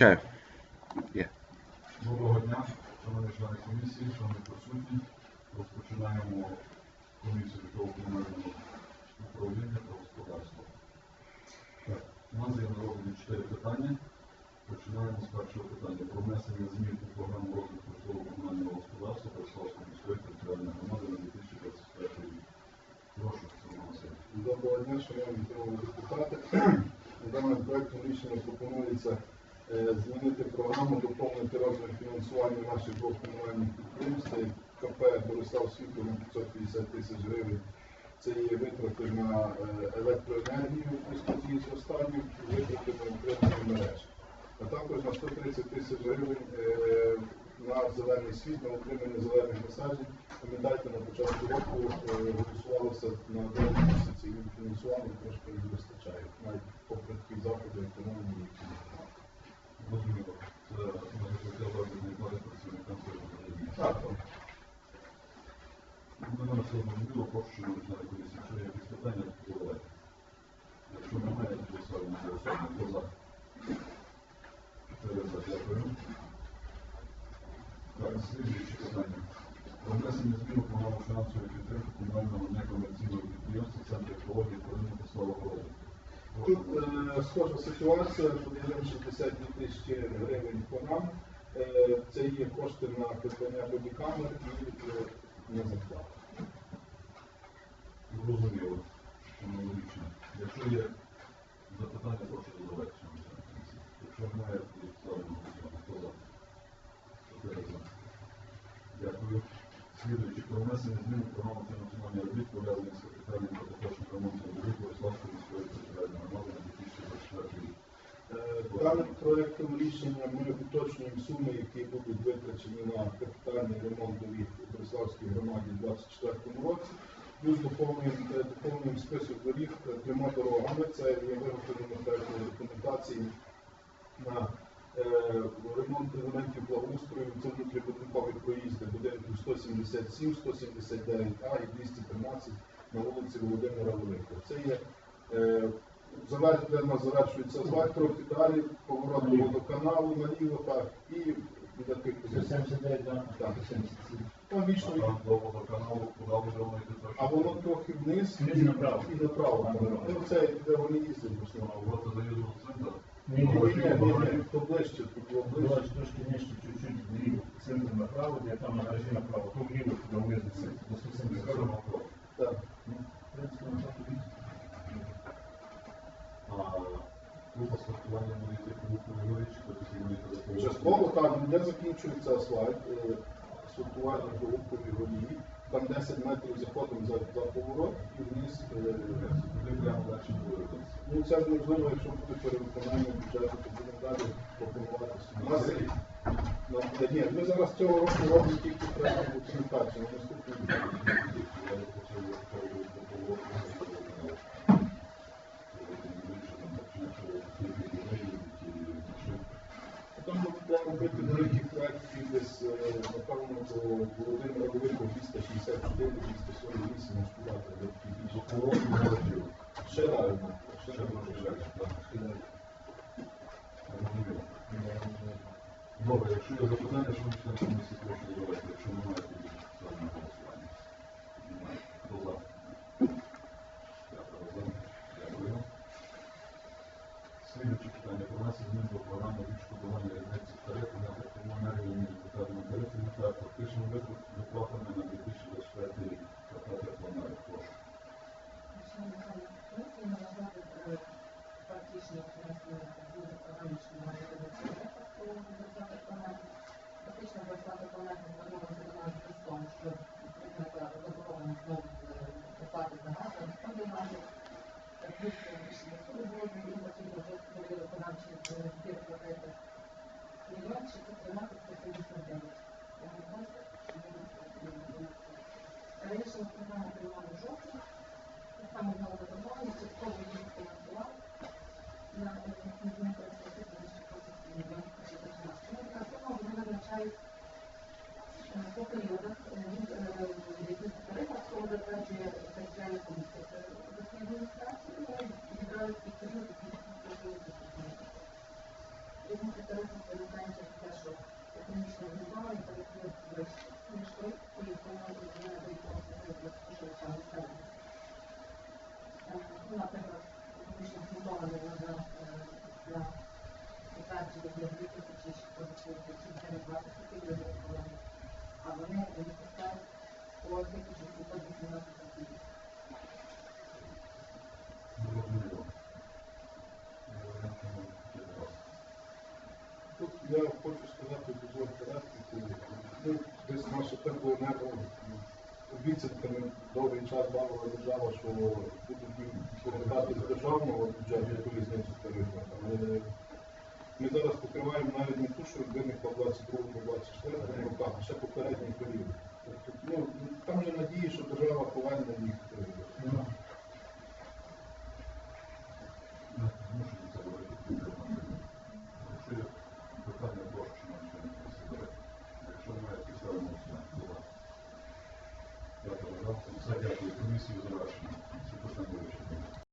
Чаю. Є. Доброго дня, шановні члени комісії, шановні присутні. Розпочинаємо комісію житлового комунального управління та господарства. Так, у нас є на розгляді чотири питання. Починаємо з першого питання про внесення змін у програму розвитку житлового комунального господарства Переславської міської територіальної громади на 2025 рік. Прошу, Сергій Васильович. Доброго дня, шановні народні депутати. Даним проектом рішення пропонується змінити програму, доповнити розмір фінансування наших двох комунальних підприємств. Це КП Борислав Світло на 550 тисяч гривень. Це є витрати на е, електроенергію у зв'язку з останнім, і витрати на утримання мереж. А також на 130 тисяч гривень е, на зелений світ, на утримання зелених насаджень. Пам'ятаєте, на початку року е, голосувалося на 9 місяців і фінансування трошки не вистачає, навіть попри такі заходи економії, Розуміло. Це може бути обладнаний плати працівникам так. До мене все одно прошу, шановні члени комісії, якщо є якісь питання, то задавайте. Якщо немає, то ставимо голосування. Хто за? Чотири за, дякую. Так, слідуюче питання. Про внесення змін у програму фінансової підтримки комунального некомерційного підприємства Центру екології та та славогороду. Тут е, схожа ситуація, подаємо 62 тисячі гривень по нам. Е, це є кошти на придбання бодікамер і е, на зарплату. Зрозуміло. Аналогічно. Якщо є запитання, прошу члени. Якщо немає, то ставимо. Хто за? Чотири за. Дякую. Слідуючи про внесення змін у програму фінансування робіт, пов'язаних з капітальним та поточним ремонтом доріг Бориславської міської територіальної громади на 2024 рік. Е, Даним проектом рішення ми уточнюємо суми, які будуть витрачені на капітальний ремонт доріг у Бориславській громаді у 2024 році. Плюс доповнюємо, е, список доріг е, трьома дорогами. Це є виготовлення проектної документації на е, ремонт елементів благоустрою. Це внутрібудинкові проїзди будинків 177, 179А і 213 на вулиці Володимира Великого. Це є Завер- де нас завершується асфальт, трохи далі, поворот до водоканалу наліво, так, і біля тих позицій. 79, да, Так. 77. Там вічно, до водоканалу, куди ви думаєте, це а воно трохи вниз і направо. і направо. Ну, це де вони їздять в А основному. от заїзду в центр. Ні, Ні, ні, ні, ні, ні, то ближче, тут було ближче. Трошки нижче, чуть-чуть вліво, центр направо, де там гаражі направо, то вліво, туди вниз, до 170. Скажемо про. Так. Ну, в принципі, направо туди. А тут асфальтування буде Григорівській, то тоді. Частково так, де закінчується асфальт, е, асфальтування до Лукові голії, там 10 метрів заходимо за, за поворот і вниз. е, прямо далі буде. Ну, це ж можливо, якщо буде перевиконання бюджету, то будемо далі пропонувати собі. Ні, ми зараз цього року робимо тільки треба на наступний рік. Я не хочу говорити про поворот, не знаю, Будемо робити великий десь, е, напевно, до Володимира Великого 264, 248, аж туди треба такі більше. Ще реально, Ще. Ще. Добре, якщо є запитання, що ми члени комісії прошу задавати, якщо немає, тоді application, the problem and application а вони відпускають по 1718 купівлі. Зрозуміло. Е, Варіанти можуть бути до вас. Тут я хочу сказати, дозвольте репліку. Ну, десь наше теплоенерго обіцянками довгий час бавила держава, що будуть повертати з державного бюджету в тарифах. Але ми зараз покриваємо навіть не ту, що виникла по 22-24 роках, а ще попередній період. Тобто, ну, там є надії, що держава поверне їх.